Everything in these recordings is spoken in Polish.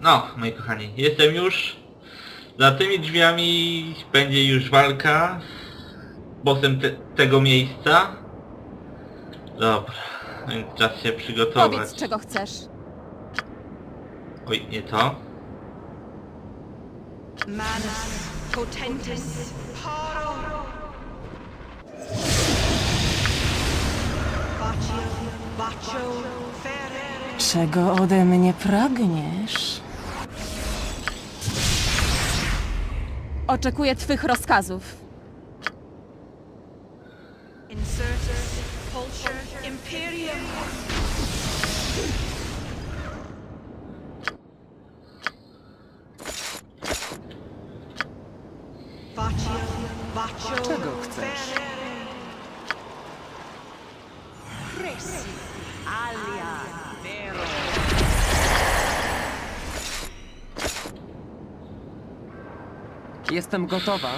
No, moi kochani, jestem już. Za tymi drzwiami będzie już walka z bossem te, tego miejsca. Dobra, więc czas się przygotować. Powiedz, czego chcesz. Oj, nie to. Manus potentis paro. Ferere. Czego ode mnie pragniesz? Oczekuję twych rozkazów. Insertus pulcher imperium. Czego chcesz? Jestem gotowa.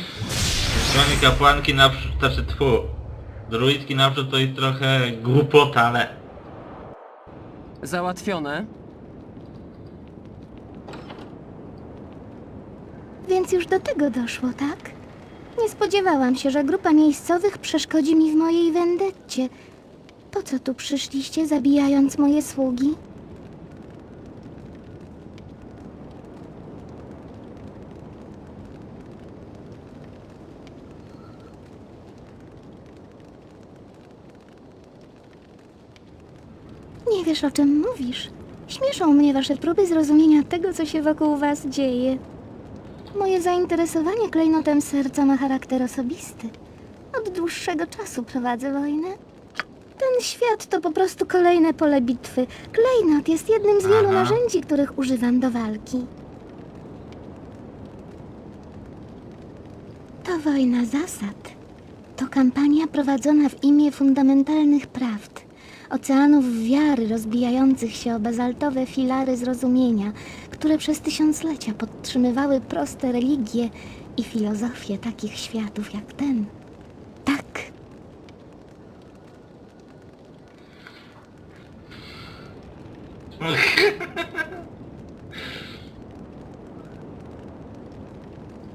Strony kapłanki naprzód, znaczy tfu. Druidki naprzód to jest trochę głupota, ale... Załatwione. Więc już do tego doszło, tak? Nie spodziewałam się, że grupa miejscowych przeszkodzi mi w mojej wendetcie. Po co tu przyszliście, zabijając moje sługi? Nie wiesz, o czym mówisz. Śmieszą mnie wasze próby zrozumienia tego, co się wokół was dzieje. Moje zainteresowanie klejnotem serca ma charakter osobisty. Od dłuższego czasu prowadzę wojnę. Ten świat to po prostu kolejne pole bitwy. Klejnot jest jednym z wielu Aha. narzędzi, których używam do walki. To wojna zasad. To kampania prowadzona w imię fundamentalnych prawd, oceanów wiary rozbijających się o bazaltowe filary zrozumienia, które przez tysiąclecia podtrzymywały proste religie i filozofie takich światów jak ten. Tak,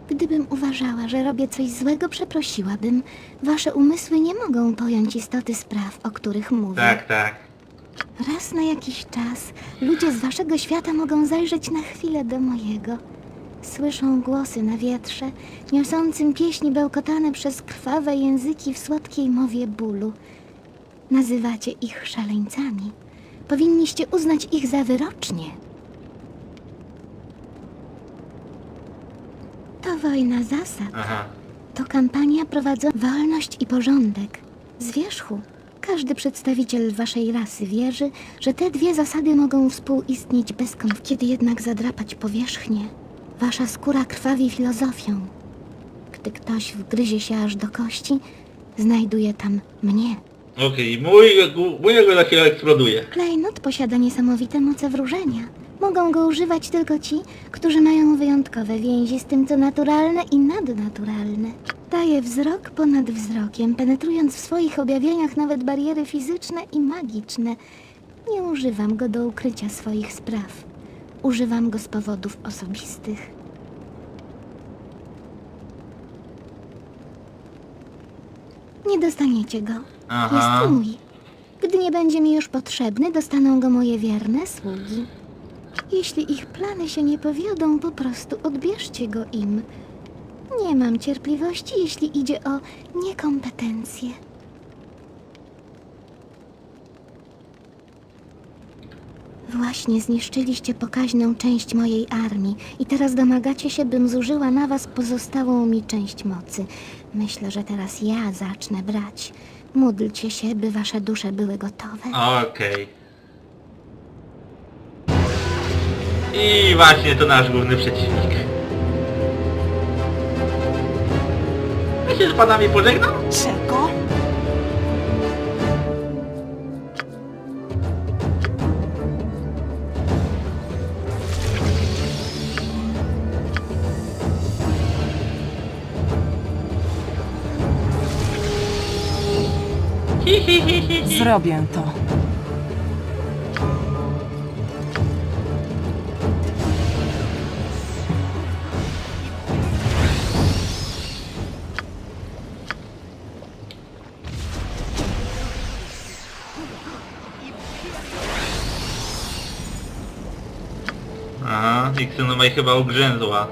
gdybym uważała, że robię coś złego, przeprosiłabym. Wasze umysły nie mogą pojąć istoty spraw, o których mówię. Tak, tak. Raz na jakiś czas ludzie z waszego świata mogą zajrzeć na chwilę do mojego. Słyszą głosy na wietrze, niosącym pieśni bełkotane przez krwawe języki w słodkiej mowie bólu. Nazywacie ich szaleńcami. Powinniście uznać ich za wyrocznie. Wojna zasad. Aha. To kampania prowadzona wolność i porządek. Z wierzchu. Każdy przedstawiciel waszej rasy wierzy, że te dwie zasady mogą współistnieć bez konfliktu. Kiedy jednak zadrapać powierzchnię, wasza skóra krwawi filozofią. Gdy ktoś wgryzie się aż do kości, znajduje tam mnie. Okej, mój, mójego za chwilę eksploduje. Klejnot posiada niesamowite moce wróżenia. Mogą go używać tylko ci, którzy mają wyjątkowe więzi z tym, co naturalne i nadnaturalne. Daje wzrok ponad wzrokiem, penetrując w swoich objawieniach nawet bariery fizyczne i magiczne. Nie używam go do ukrycia swoich spraw. Używam go z powodów osobistych. Nie dostaniecie go. Aha. Jest mój. Gdy nie będzie mi już potrzebny, dostaną go moje wierne sługi. Jeśli ich plany się nie powiodą, po prostu odbierzcie go im. Nie mam cierpliwości, jeśli idzie o niekompetencje. Właśnie zniszczyliście pokaźną część mojej armii i teraz domagacie się, bym zużyła na was pozostałą mi część mocy. Myślę, że teraz ja zacznę brać. Módlcie się, by wasze dusze były gotowe. Okej. I właśnie to nasz główny przeciwnik. Myślę, że panami pożegnał? Czego? Hi, hi, hi, hi, hi. Zrobię to. Aha, Ixenumej chyba ugrzęzła.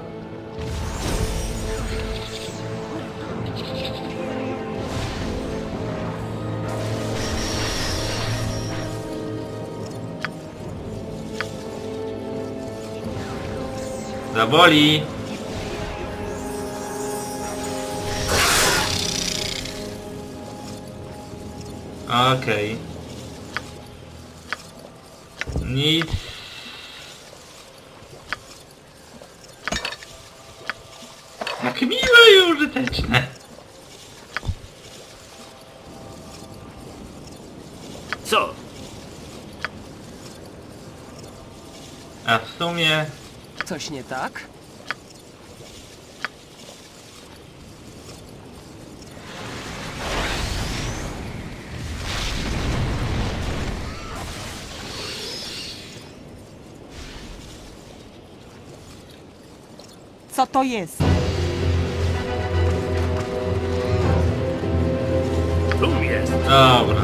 Zaboli! Okej. Nic. Jak Co? A w sumie... Coś nie tak? Co to jest? Dobra.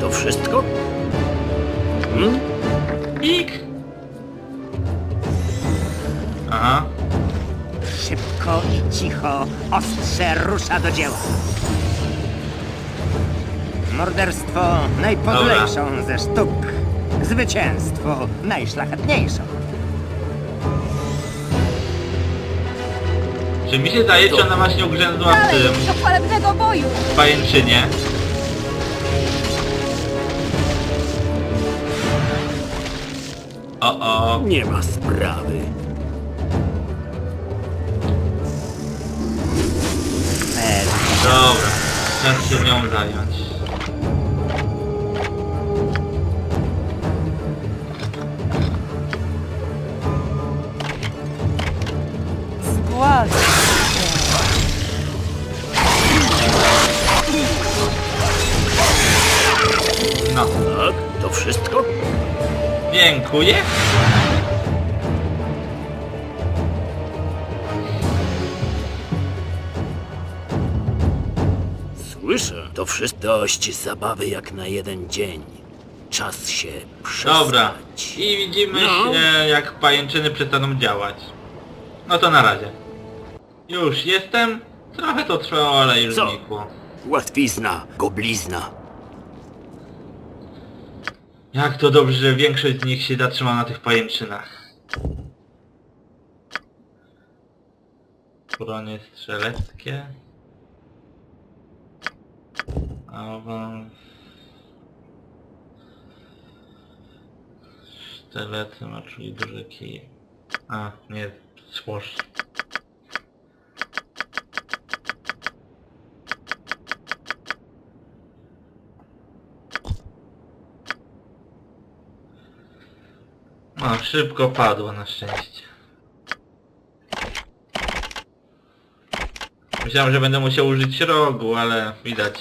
To wszystko? Hmm? Ik! Aha. Szybko i cicho ostrze rusza do dzieła. Morderstwo najpodlejszą ze sztuk. Zwycięstwo najszlachetniejszą. Czy mi się zdaje, czy ona właśnie ugrzęzła w tym do chwalebnego boju! pajęczynie? O, o. Nie ma sprawy. Dobra. Czas się nią zająć. No. Tak? To wszystko? Dziękuję. Słyszę. To wszystko. Dość zabawy jak na jeden dzień. Czas się przespać. Dobra. I widzimy No. się, jak pajęczyny przestaną działać. No to na razie. Już jestem. Trochę to trwało, ale już Co? znikło. Łatwizna, goblizna. Jak to dobrze, że większość z nich się zatrzyma na tych pajęczynach. Bronie strzeleckie. Awans. Sztylety ma, czyli duże kije. A, nie, złoż. Szybko padło na szczęście. Myślałem, że będę musiał użyć rogu, ale widać,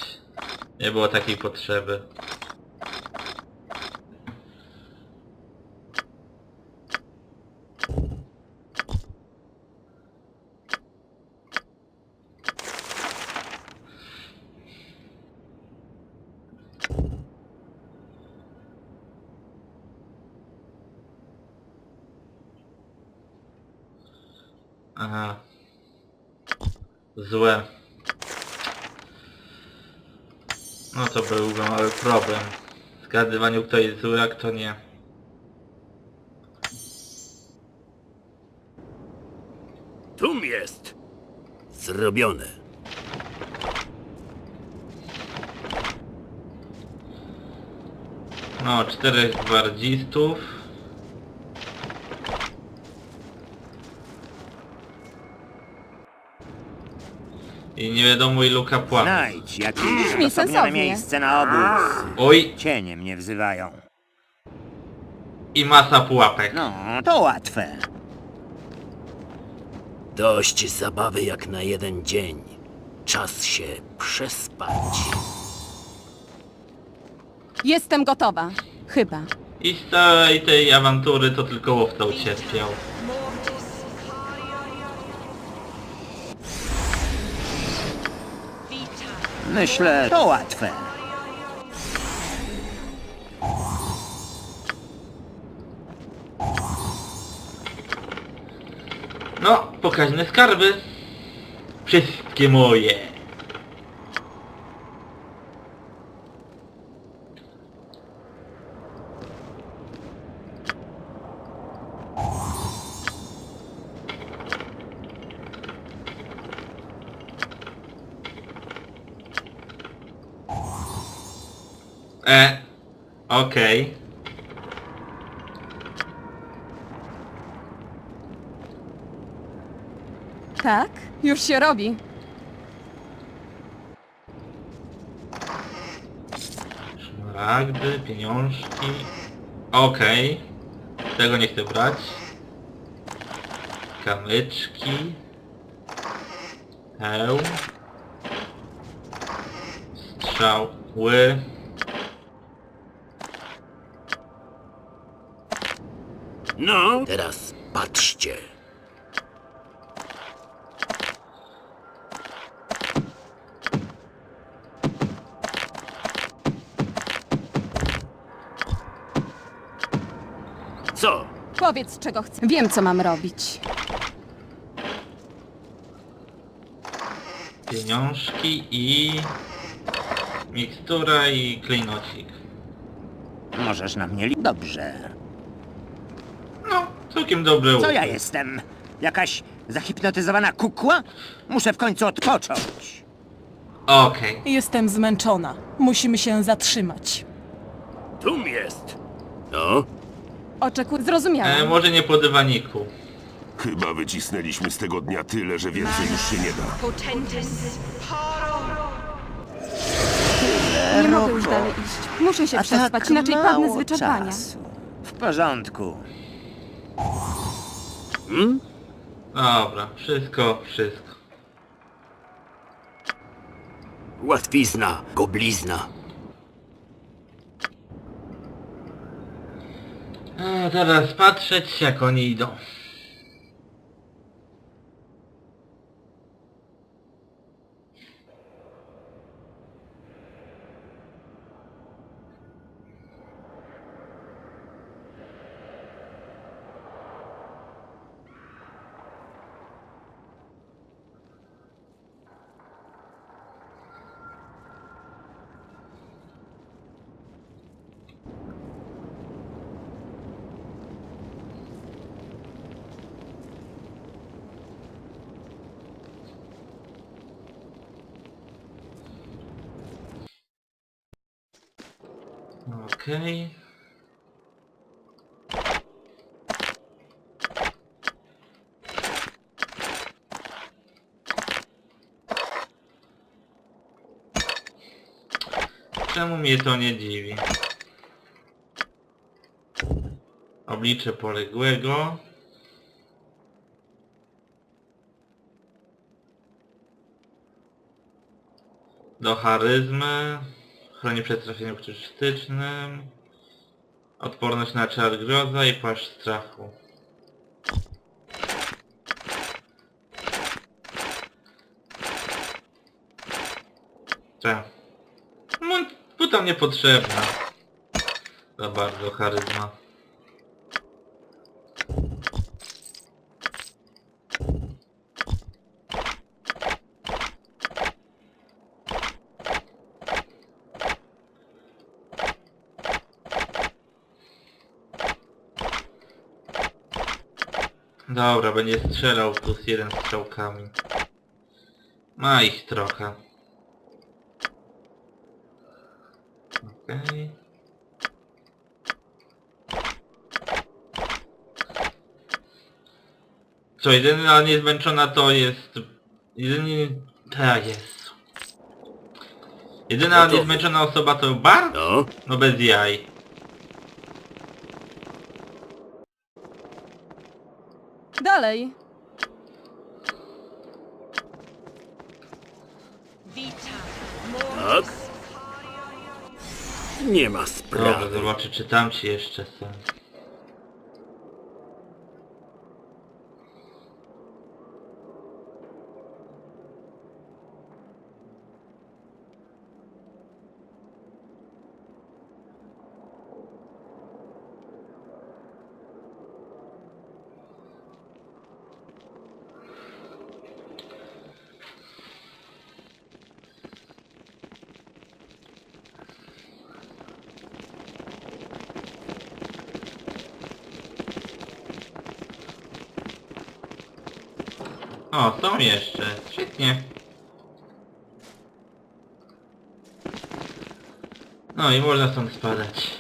nie było takiej potrzeby. Aha. Złe. No to byłby mały problem. W zgadywaniu kto jest zły, a kto nie. Tum jest. Zrobione. No, czterech gwardzistów. I nie wiadomo ilu kapłanów. Znajdź jakieś Brzmi odosobnione sensownie. miejsce na obóz. Oj, Cienie mnie wzywają. i masa pułapek. No, to łatwe. Dość zabawy jak na jeden dzień. Czas się przespać. Jestem gotowa. Chyba. I z całej tej awantury to tylko łowca ucierpiał. Myślę, to łatwe. No, pokaźne skarby. Wszystkie moje. E, okej. Tak? Już się robi. Szmaragdy, pieniążki. Okej. Tego nie chcę brać. Kamyczki. Hełm. Strzały. No, teraz patrzcie. Co? Powiedz, czego chcę. Wiem, co mam robić. Pieniążki i... Mikstura i klejnocik. Możesz na mnie li... Dobrze. Całkiem dobre Co ja jestem? Jakaś zahipnotyzowana kukła? Muszę w końcu odpocząć. Okej. Jestem zmęczona. Musimy się zatrzymać. Tum jest. No, Oczekuj, zrozumiałam. E, może nie po dywaniku. Chyba wycisnęliśmy z tego dnia tyle, że więcej już się nie da. Potentis paro. Nie mogę już dalej iść. Muszę się przespać, inaczej padnę z wyczerpania. czasu. W porządku. Dobra, wszystko, wszystko. łatwizna, goblizna. A teraz patrzeć jak oni idą. Okej. Czemu mnie to nie dziwi? Oblicze poległego. Do charyzmy. Chroni przed trafieniem krytycznym. Odporność na czar groza i płaszcz strachu. Tak. No, tu tam niepotrzebna. Za bardzo charyzma. Dobra, będzie strzelał plus jeden strzałkami. Ma ich trochę. Okej. Co, jedyna niezmęczona to jest... Jedynie... Tak jest. Jedyna Gotowy. niezmęczona osoba to bar? No, No bez jaj. Dalej. Tak. Nie ma Dobra, sprawy. zobaczę czy tam ci jeszcze są. O, są jeszcze. Świetnie. No i można stąd spadać.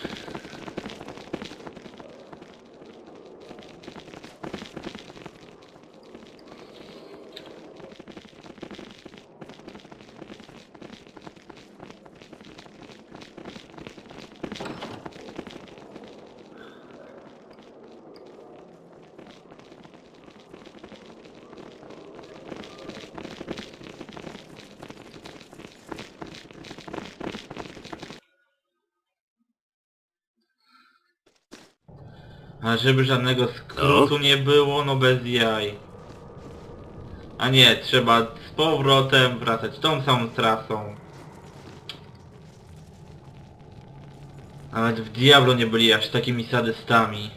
A żeby żadnego skrótu nie było, no bez jaj. A nie, trzeba z powrotem wracać tą samą trasą. Nawet w Diablo nie byli aż takimi sadystami.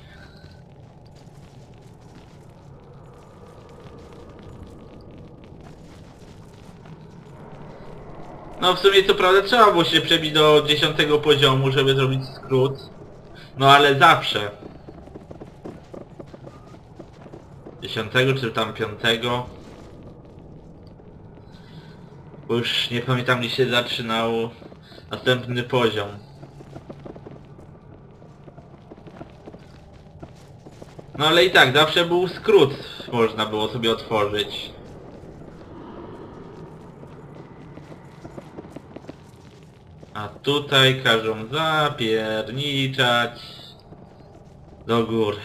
No w sumie co prawda trzeba było się przebić do 10 poziomu, żeby zrobić skrót. No ale zawsze. 10 czy tam 5. Bo już nie pamiętam gdzie się zaczynał następny poziom. No ale i tak, zawsze był skrót, można było sobie otworzyć. A tutaj każą zapierniczać do góry.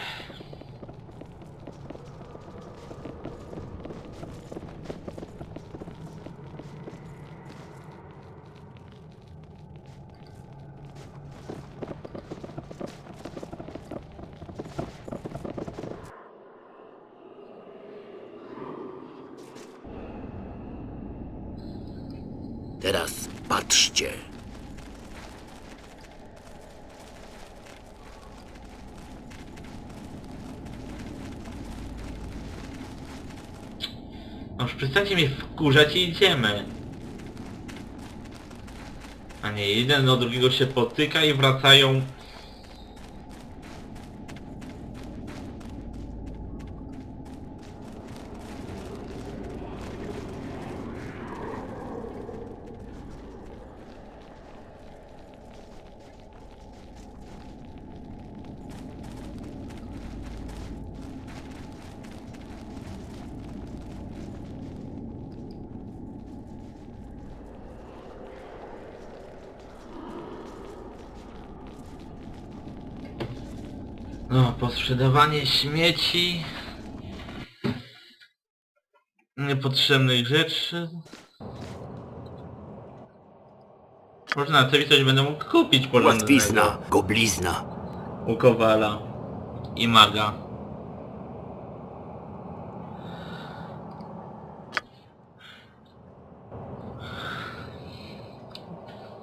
Teraz patrzcie. No już przestańcie mnie wkurzać i idziemy. A nie, jeden do drugiego się potyka i wracają... No, posprzedawanie śmieci... Niepotrzebnych rzeczy... Może na coś będę mógł kupić porządnego. Łatwizna, goblizna. u Kowala i Maga.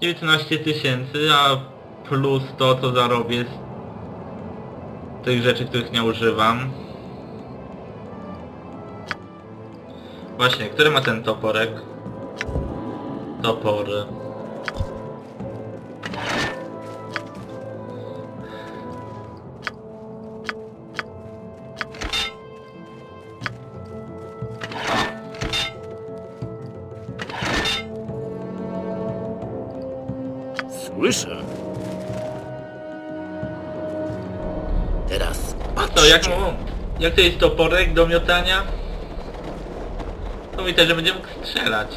Dziewiętnaście tysięcy, a plus to, co zarobię tych rzeczy, których nie używam. Właśnie, który ma ten toporek? Topory. Teraz A to jak, mu- jak to jest toporek do miotania? To mi też, że będzie mógł strzelać.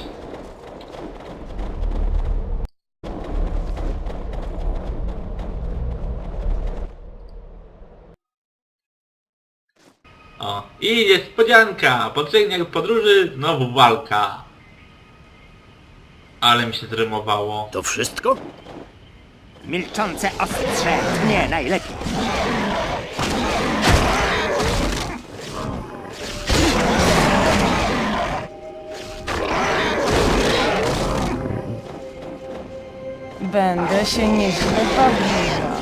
O, i niespodzianka! Po trzech dniach podróży znowu walka. Ale mi się zrymowało. To wszystko? Milczące ostrze nie najlepiej. Będę się nieźle bawiła.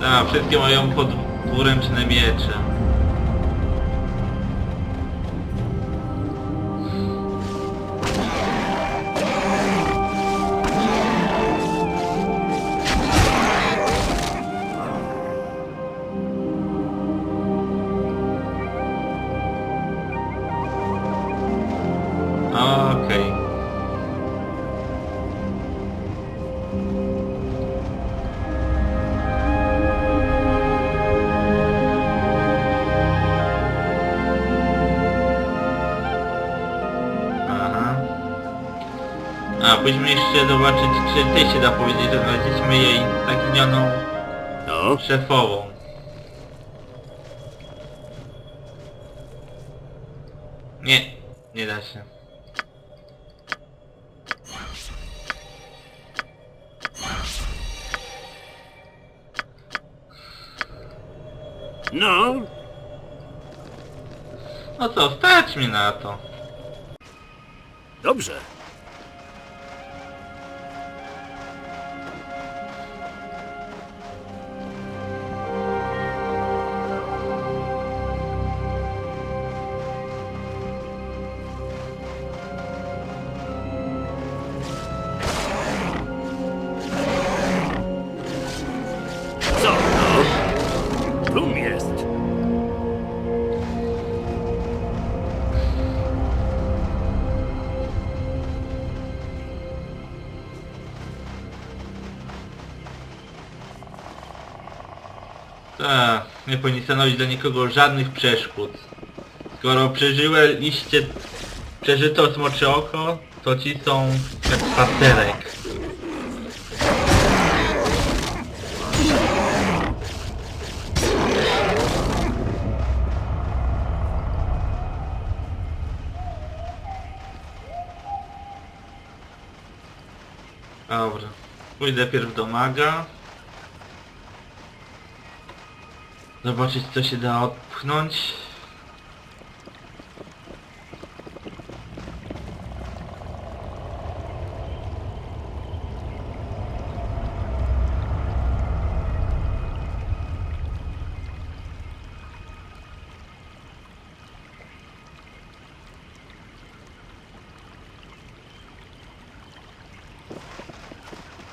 Tak, wszystkie mają pod- dwuręczne miecze. Pójdźmy jeszcze zobaczyć, czy tej się da powiedzieć, że znaleźliśmy jej zaginioną No, szefową. Nie, nie da się. no, No co, stać mi na to. dobrze. Nie powinni stanowić dla nikogo żadnych przeszkód. Skoro przeżyliście, przeżyto smocze oko, to ci są jak pasterek. Dobra, pójdę pierw do maga. Zobaczyć co się da odpchnąć.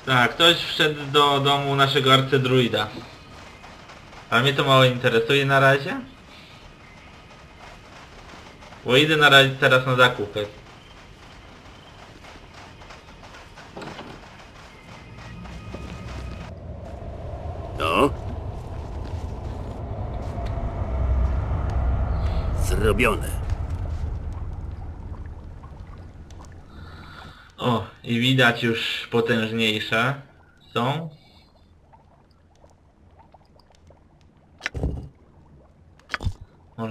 Tak, ktoś wszedł do domu naszego arcydruida. A mnie to mało interesuje na razie. Bo idę na razie teraz na zakupy. No. Zrobione. O, i widać już potężniejsze są.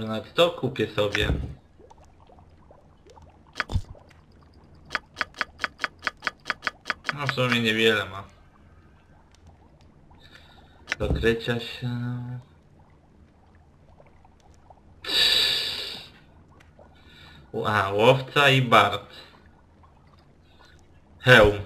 Może nawet to kupię sobie. No w sumie niewiele ma. Do się... A, łowca i bard. Hełm.